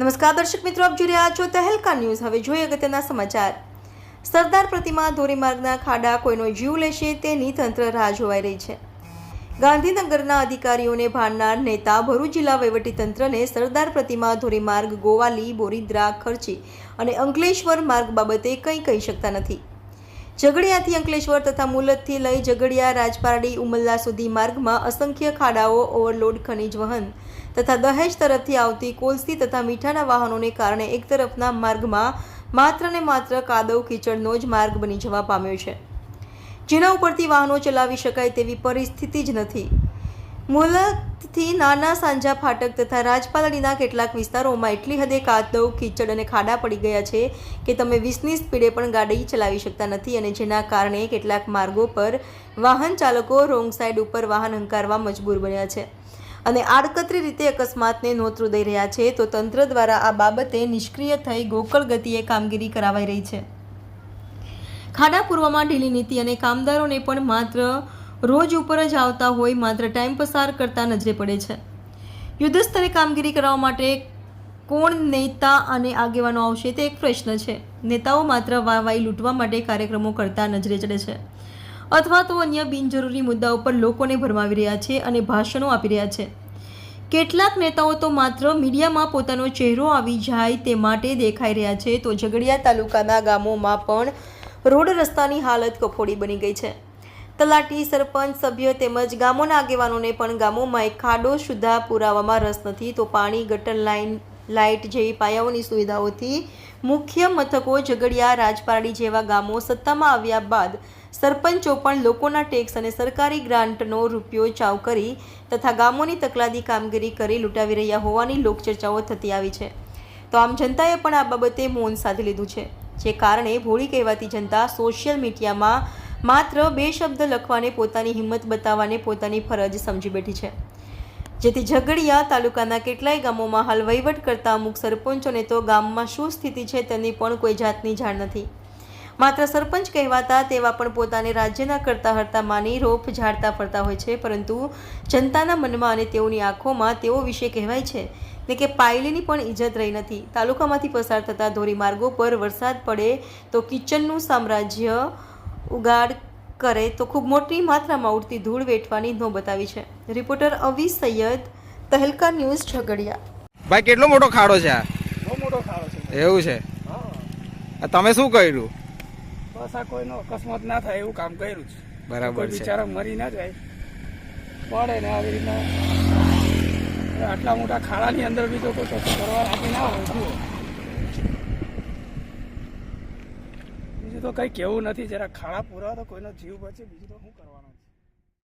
નમસ્કાર દર્શક મિત્રો, આપ જોઈ રહ્યા છો તહેલકા ન્યૂઝ. હવે જોઈએ અગત્યના સમાચાર. સરદાર પ્રતિમા ધોરીમાર્ગના ખાડા કોઈનો જીવ લેશે તેની તંત્ર રાહ જોવાઈ રહી છે. ગાંધીનગરના અધિકારીઓને ભાણનાર નેતા ભરૂચ જિલ્લા વહીવટીતંત્રને સરદાર પ્રતિમા ધોરીમાર્ગ, ગોવાલી, બોરીદ્રા ખર્ચી અને અંકલેશ્વર માર્ગ બાબતે કંઈ કહી શકતા નથી. ઝઘડિયાથી અંકલેશ્વર તથા મુલતથી લઈ ઝઘડિયા, રાજપારડી, ઉમલ્લા સુધી માર્ગમાં અસંખ્ય ખાડાઓ, ઓવરલોડ, ખનીજ વહન તથા દહેજ તરફથી આવતી કોલસી તથા મીઠાના વાહનોને કારણે એક તરફના માર્ગમાં માત્ર ને માત્ર કાદવ કીચડનો જ માર્ગ બની જવા પામ્યો છે. જેના ઉપરથી વાહનો ચલાવી શકાય તેવી પરિસ્થિતિ જ નથી. મુલતથી નાના સાંજા ફાટક તથા રાજપાલડીના કેટલાક વિસ્તારોમાં એટલી હદે કાદવ, કીચડ અને ખાડા પડી ગયા છે કે તમે વીસની સ્પીડે પણ ગાડી ચલાવી શકતા નથી અને જેના કારણે કેટલાક માર્ગો પર વાહન ચાલકો રોંગ સાઈડ ઉપર વાહન હંકારવા મજબૂર બન્યા છે. અને આડકતરી રીતે અકસ્માતને નોતરું દઈ રહ્યા છે, તો તંત્ર દ્વારા આ બાબતે નિષ્ક્રિય થઈ ગોકળ ગતિએ કામગીરી કરાવાઈ રહી છે. ખાડા પૂર્વમાં ઢીલી નીતિ અને કામદારોને પણ માત્ર રોજ ઉપર જ આવતા હોય, માત્ર ટાઈમ પસાર કરતા નજરે પડે છે. યુદ્ધ સ્તરે કામગીરી કરવા માટે કોણ નેતા અને આગેવાનો આવશે તે એક પ્રશ્ન છે. નેતાઓ માત્ર વાવાઈ લૂંટવા માટે કાર્યક્રમો કરતા નજરે ચડે છે. અથવા તો અન્ય બિનજરૂરી મુદ્દાઓ પર લોકોને ભરમાવી રહ્યા છે અને ભાષણો આપી રહ્યા છે. કેટલાક નેતાઓ તો માત્ર મીડિયામાં પોતાનો ચહેરો આવી જાય તે માટે દેખાઈ રહ્યા છે. તો ઝઘડિયા તાલુકાના ગામોમાં પણ રોડ રસ્તાની હાલત કફોડી બની ગઈ છે. તલાટી સરપંચ, સભ્ય તેમજ ગામોના આગેવાનોને પણ ગામોમાં એક ખાડો સુધા પુરાવામાં રસ નથી. તો પાણી, ગટર લાઇન, લાઇટ જેવી પાયાઓની સુવિધાઓથી મુખ્ય મથકો ઝઘડિયા, રાજપારડી જેવા ગામો સત્તામાં આવ્યા બાદ સરપંચો પણ લોકોના ટેક્સ અને સરકારી ગ્રાન્ટનો રૂપિયો ચાવ કરી તથા ગામોની તકલાદી કામગીરી કરી લૂંટાવી રહ્યા હોવાની લોકચર્ચાઓ થતી આવી છે. તો આમ જનતાએ પણ આ બાબતે મૌન સાધી લીધું છે, જે કારણે ભોળી કહેવાતી જનતા સોશિયલ મીડિયામાં માત્ર બે શબ્દ લખવાને પોતાની હિંમત બતાવવાને પોતાની ફરજ સમજી બેઠી છે. જેથી ઝઘડિયા તાલુકાના કેટલાય ગામોમાં હાલ વહીવટ કરતા અમુક સરપંચોને તો ગામમાં શું સ્થિતિ છે તેની પણ કોઈ જાતની જાણ નથી. માત્ર સરપંચ કહેવાતા તેવા પણ પોતાને રાજ્યના કરતા હરતા માની રોપ ઝાડતા ફરતા હોય છે પરંતુ જનતાના મનમાં અને તેઓની આંખોમાં તેઓ વિશે કહેવાય છે ને કે પાયલીની પણ ઇજ્જત રહી નથી. તાલુકામાંથી પસાર થતા ધોરીમાર્ગો પર વરસાદ પડે તો કિચનનું સામ્રાજ્ય ઉગાડ કરે તો ખૂબ મોટી માત્રામાં ઉડતી ધૂળ વેઠવાની નોબત આવી છે. Reporter Avi Saiyed Tehelka news Jhagadia. ભાઈ કેટલો મોટો ખાડો છે આ? બહુ મોટો ખાડો છે. એવું છે? તમે શું કર્યું? બસ આ કોઈનો અકસ્માત ના થાય એવું કામ કર્યું છે. બરાબર છે. બિચારા મરી ના જાય. પડે ને આવી રીતના. આટલા મોટા ખાડાની અંદર બી તો કોઈ કશું કરવા રાજી ના હોય જુઓ. બીજું તો કંઈ કેવું નથી. જરા ખાડા પૂરા તો કોઈનો જીવ બચે બીજું તો શું કરવાનું છે?